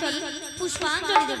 চরণে পুষ্পাঞ্জলি দেব।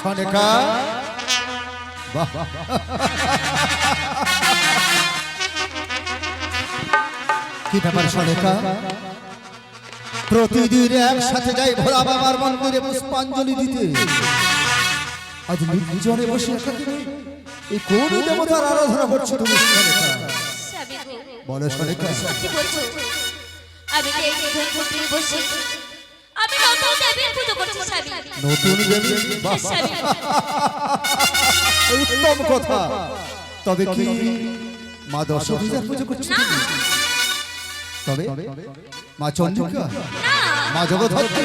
সনেকা? কি ব্যাপার সনেকা? প্রতিদিন একসাথে যাই ভোলা বাবার মন্দিরে পুষ্পাঞ্জলি দিতে। আজ নির্জনে বসে এই কোন দেবতার আরাধনা করছ তুমি বলো সনেকা। আমি বসে নতুন দেবীর পুজো করছি স্বামী নতুন দেবী বাহ। উত্তম কথা। তবে কি মা দশভূজার পুজো করছ তবে মা চন্দ্রিকা? মা জগদ্ধাত্রী?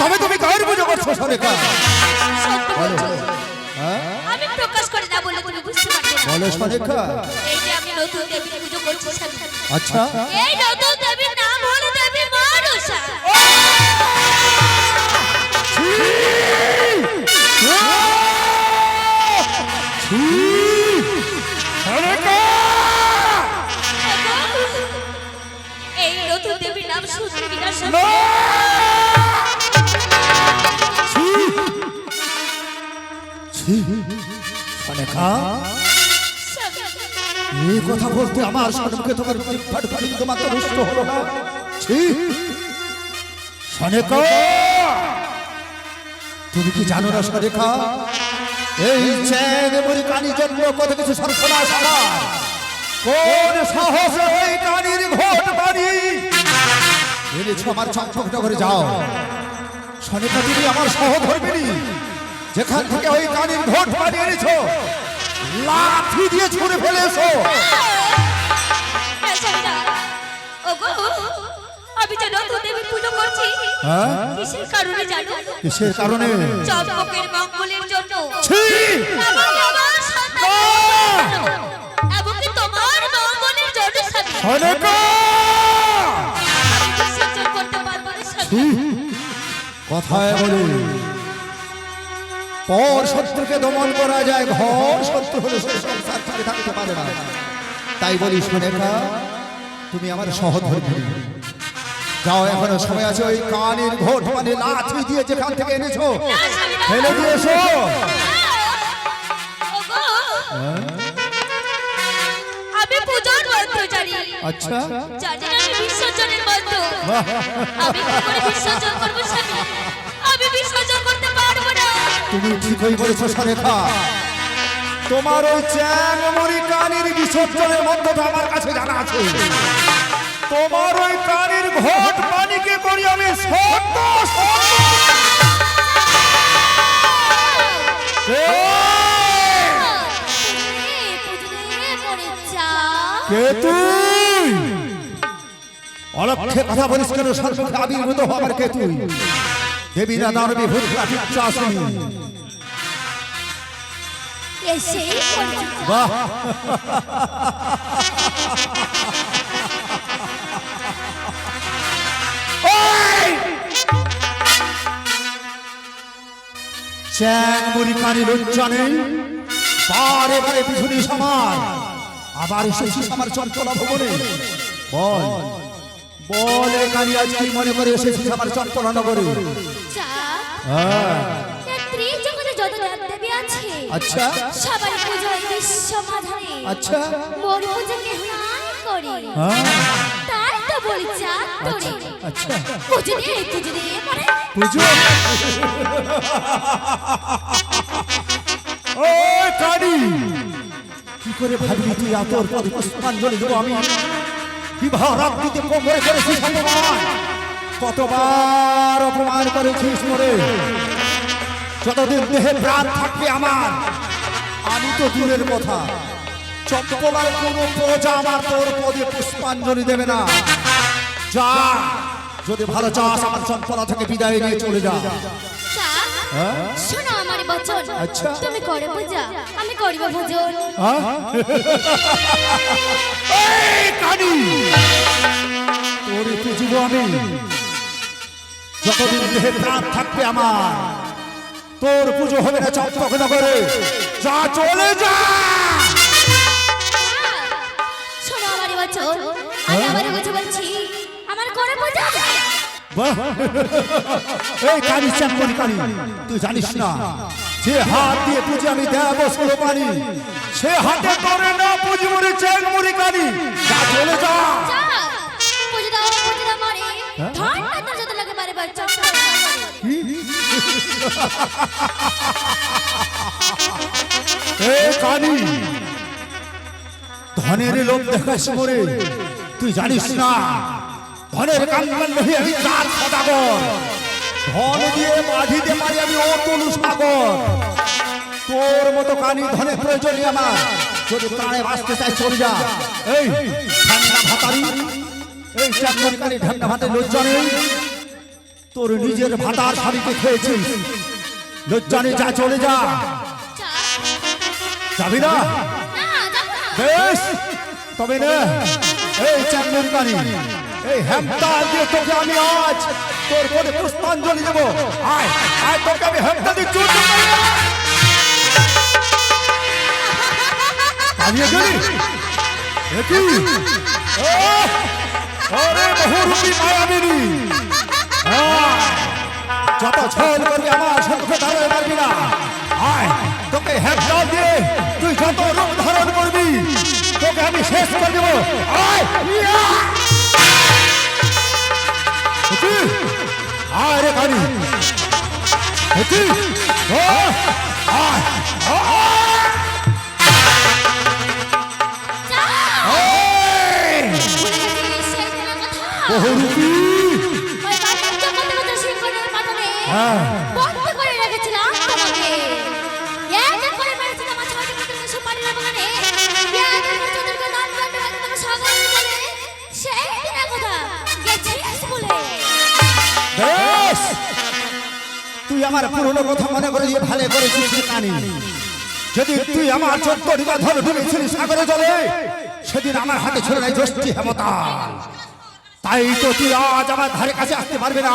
তবে তুমি কার পুজো করছ সরেকা। হ্যাঁ? আমি প্রকাশ করে না বলে তুমি বুঝতে পারবে না। বলো সরেকা এই যে আমি নতুন দেবীর পুজো করছি আচ্ছা। এই নতুন দেবীর নাম হলো দেবী মনুষা এই নতুন দেবীর নাম শুধু বিনা এই কথা বলতে আমার সম্মুখে তোমার জিহ্বার বিন্দু মাত্র রুষ্ট হলো না। ছি! সনেকা! তুমি কি জানো না সনেকা এই চ্যাং মুড়ি কানির জন্য কত কিছু সর্বনাশ আমার কোন সাহসে ওই কানির ঘট বাড়ি এনেছো আমার চম্পকনগরে যাও। সনেকা তুমি আমার সহধর্মিনী, যেখান থেকে ওই কানির ঘট বাড়ি এনেছো লাঠি দিয়ে ছুঁড়ে ফেলেছো ওগো আমি যে নতুন পুজো করছি হ্যাঁ? কিসের কারণে জানো? কিসের কারণে? চম্পকের মঙ্গলের জন্য। ছি! এমনকি তোমার মঙ্গলের? কথায় বলে পর শত্রুকে দমন করা যায় ঘর শত্রু হলে সে সংসার থাকতে পারে না। তাই বলি সুনেখা তুমি আমার সহধর্মী যাও এখনও সময় আছে ওই কানের ঘোট মানে লাঠি দিয়ে যেখান থেকে এনেছো। ফেলে দিয়ে এসো। আমি মন্ত্র আচ্ছা। জানি না আমি বিসর্জনের মন্ত্র আমি কি করে বিসর্জন করব স্বামী। আমি বিসর্জন করতে পারব না। তুমি ঠিকই বলেছ সুনেখা তোমার ওই চ্যাং মুড়ি কানের বিসর্জনের মধ্যটা আমার কাছে জানা আছে। তোমার ওই কানের ঘট পানিকে করি আমি সত্য কে? তুই? অলক্ষে কথা বলিস কেন? সর্বকে আবির্ভূত হবার কে তুই? দেবী না দানবী ভূত পিচ্ছা আসুনি বাহ। চ্যাং মুড়ি কানি লজ্জা নেই বারে বারে পিছনে সমান আবার এসেছিস আমার চঞ্চলা ভবনে। বল। বল এ কানি আজ কি মনে করে এসেছিস আমার চঞ্চলা নগরে? হ্যাঁ, দেবী আছে আচ্ছা। সবার পুজো আচ্ছা। মোর পুজোকে হাই করে। হ্যাঁ, তাই তো বলি আচ্ছা। পুজো দিয়ে পুজো দিয়ে পুজো? ও কানি! কি করে ভাবলি তুই আতর পদে পুষ্পাঞ্জলি দেবো আমি? বিবাহ রাত্রিতে কোমরে করেছিস অপমান কতবার অপমান করেছিস মরে? যতদিন দেহে প্রাণ থাকবে আমার আমি তো দূরের কথা। চপ্পলার কোনো প্রজা আমার তোর পদে পুষ্পাঞ্জলি দেবে না। যা। যদি ভালো চাস আমার চপ্পলা থেকে বিদায় নিয়ে চলে যা। হ্যাঁ? শোনো আমার বচন। আচ্ছা। তুমি করে পূজা। আমি করিব ভোজন। হ্যাঁ? কানি! তোরে পুজিব আমি যতদিন দেহে প্রাণ থাকবে আমার তোর পুজো হবে না চম্পক নগরে যা চলে যা! শোনো আমার বচন। আমি আমার বুঝে বলছি। এই কানি চাম্পরি কানি তুই জানিস না যে হাত দিয়ে পুজো আমি দেব ষোলো পানি সে হাতে করে না পুজি মরে চেন মরি কানি যা চলে যা মরে হ্যাঁ? কানি ধনের লোক দেখাস মরে। তুই জানিস না ধনের কাঙ্গাল নহি আমি চার সদাগর ধন দিয়ে বাঁধিতে পারি আমি অতুল সাগর। তোর মতো কানি ধনের প্রয়োজন নেই আমার। যদি প্রাণে বাঁচতে চাই চলে যা। এই ঠান্ডা ভাতারি। এই চাকরি কানি ঠান্ডা ভাতে লজ্জা নেই। তোর নিজের ভাতার স্বামীকে খেয়েছিস। লজ্জা নেই যা চলে যা। যাবি না? বেশ তবে না। এই চাকরি এই হ্যামটা দিয়ে তোকে আমি আজ তোর পরে পুষ্পাঞ্জলি দেবো। আয় আয় তোকে আমি হ্যামটা দিয়ে চুর পালিয়ে গেলি একই ওরে বহুরূপী মায়াবিনী। যত ছল করবি আমার সম্মুখে দাঁড়াতে পারবি না। 嗯 আমার পুরনো কথা মনে করে দিয়ে ভালো করেছিস যদি তুই আমার চোদ্দ ডিবা ধরে ডুবেছিলি সাগরে জলে সেদিন আমার হাতে ছিল না জ্যোষ্ঠী হেমতা তাই তো তুই আজ আমার ধারে কাছে আসতে পারবি না।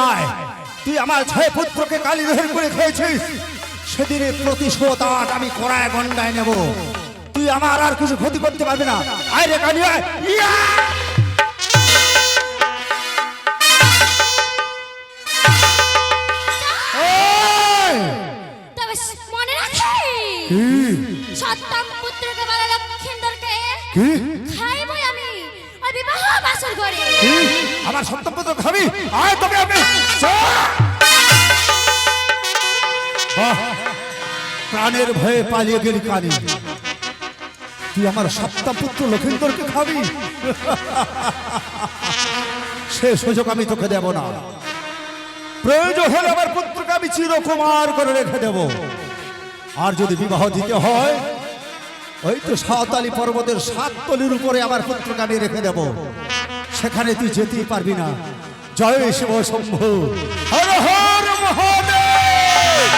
তুই আমার ছয় পুত্রকে কালী দহের করে খেয়েছিস। সেদিনের প্রতিশোধ আজ আমি কড়ায় গন্ডায় নেব। তুই আমার আর কিছু ক্ষতি করতে পারবি না। আয় রে কানি আয় সত্তম পুত্রকে বলা লক্ষিন্দরকে কি? খাইবই আমি ওই বিবাহ বাসর ঘরে কি? আমার সত্যপত্র খাবি? আয় আমি প্রাণের ভয়ে পালিয়ে গেলি কানি তুই আমার সপ্তাপুত্র লক্ষিন্দরকে খাবি? সে সুযোগ আমি তোকে দেব না। প্রয়োজন হলে আমার পুত্রকে আমি চিরকুমার করে রেখে দেব। আর যদি বিবাহ দিতে হয় ওই তো সাঁওতালি পর্বতের সাত তলির উপরে আমার পুত্রকে আমি রেখে দেব। সেখানে তুই যেতেই পারবি না। জয় শিব শম্ভু। হর হর মহাদেব।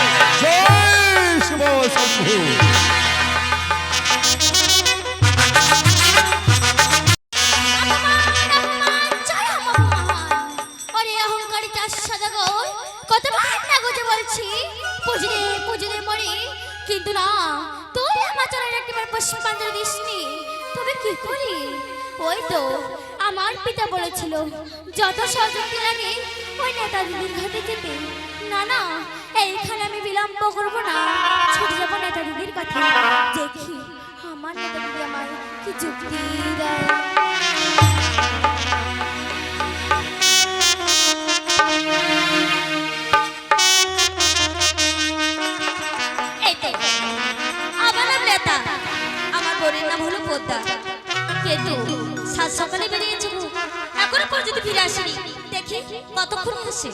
বলছি। কিন্তু না তুই আমার চরণের একটিবার পুষ্পাঞ্জলি দিসনি তবে কি করি? ওই তো, আমার পিতা বলেছিল, যত সহযোগী লাগে, ওই নেতা দিদির ঘাটে যেতে না না, এইখানে আমি বিলম্ব করব না। ছুটে যাব নেতা দিদির কথা দেখি, আমার নেতা দিদি আমার কি যুক্তি দেয়। পদ্মা কিন্তু সাত সকালে বেরিয়েছে। এখনও পর্যন্ত ফিরে আসেনি। দেখি কতক্ষণ আসে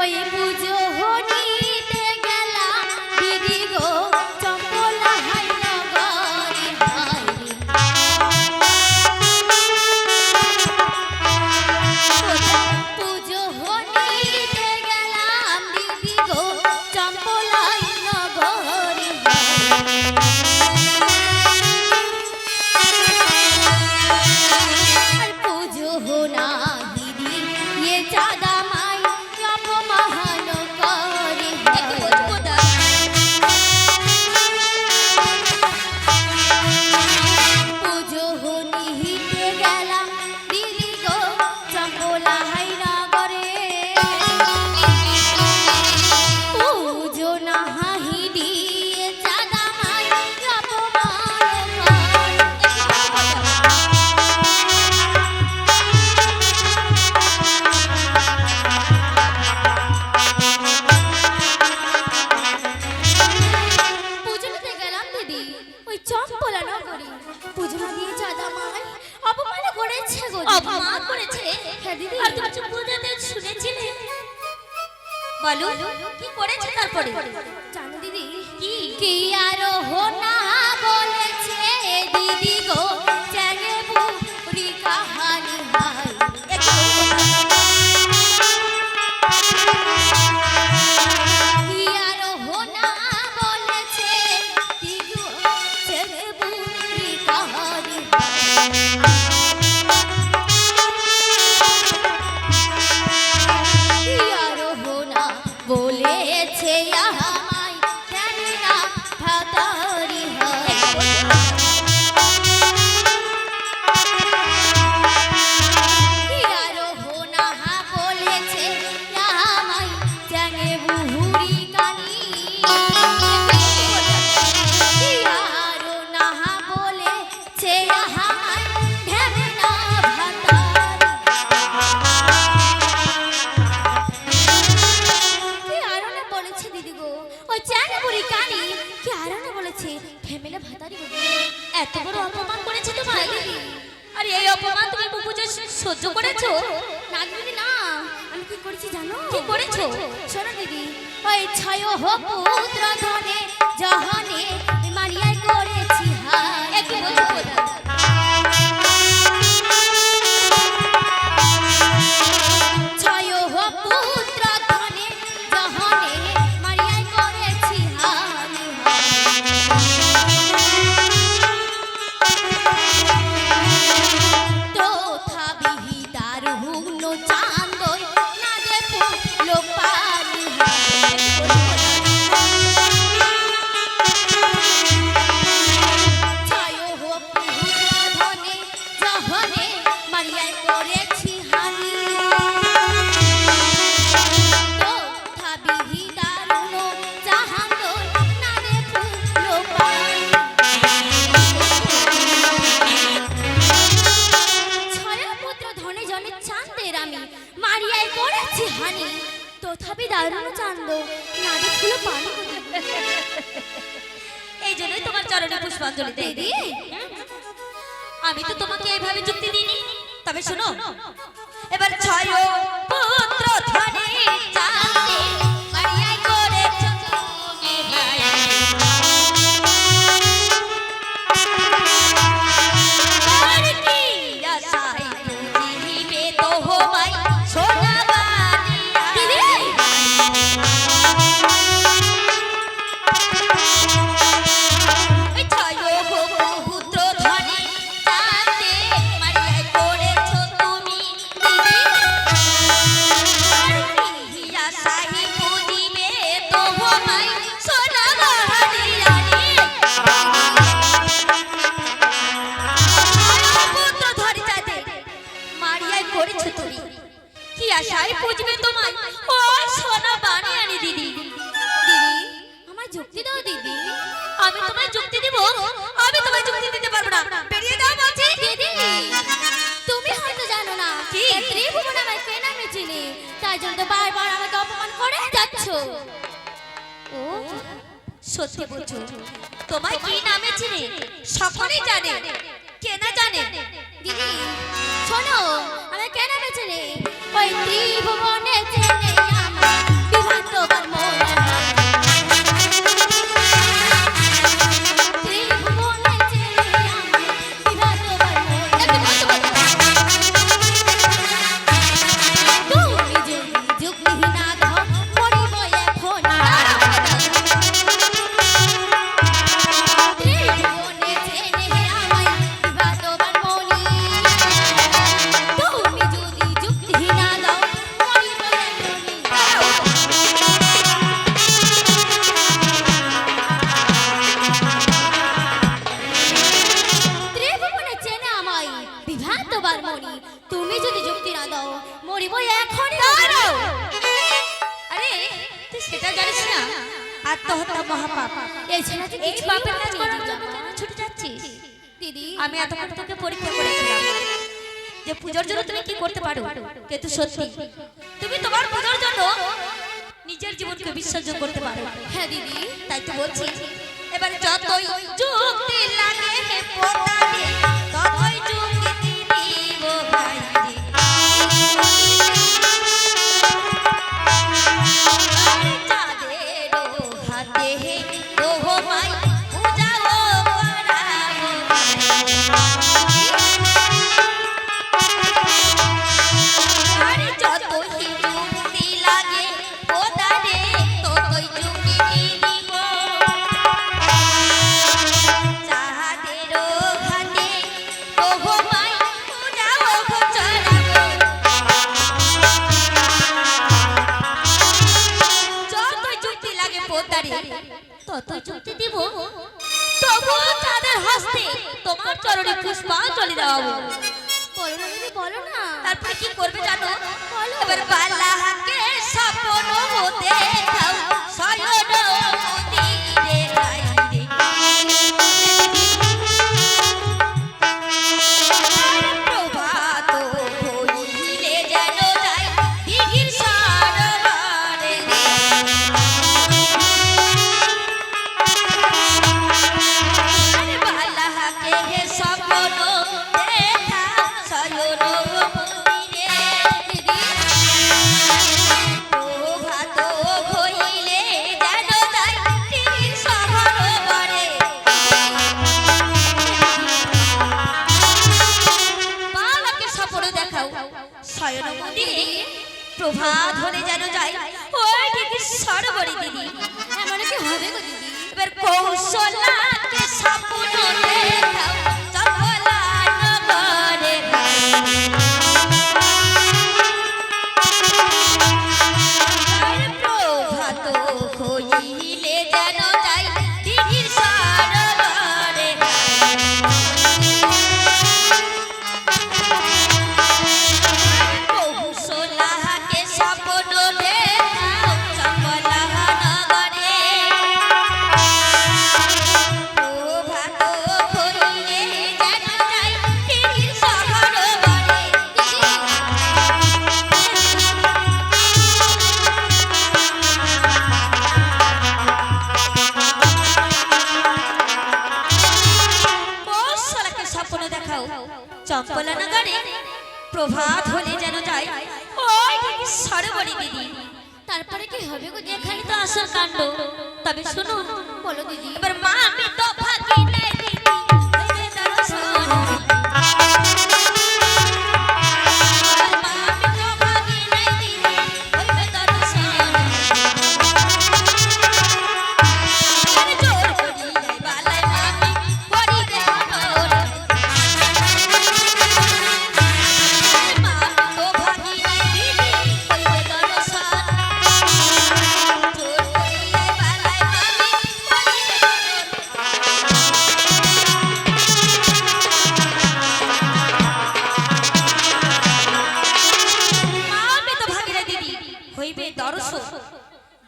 ওই পুজো হনিতে গেলাম গো। ঝেমেলে ভাতারি এত বড় অপমান করেছে তো ভাই আর এই অপমান তুমি বুবুজো সহ্য করেছ? না দিদি না। আমি কি করেছি জানো? কি করেছ? শোনো দিদি ওই ছায় হোক পুত্র ধনে জহনে ত্রিভুবন আমায় কে নামে চিনি? তাই জন্য তো বারবার আমাকে অপমান করে যাচ্ছ। ও সত্যি বলছো? তোমায় কি নামে চিনি? সকলেই জানে। কে না জানে? দিদি শোনো আমি কে নামে চিনি? ওই ত্রিভুবনে চেনে আমার বিভাগ তোমার মন। চম্পলানগরে প্রভাত হলে যেন যায়। দিদি। তারপরে কি হবে গো? তো আসার কাণ্ড। তবে শুনুন বলো দিদি। এবার মা আমি তো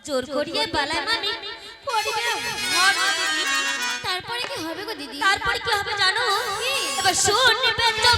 জোর করিয়ে বালাই মামি তারপরে কি হবে গো দিদি? তারপরে কি হবে জানো? এবার শুনবে তো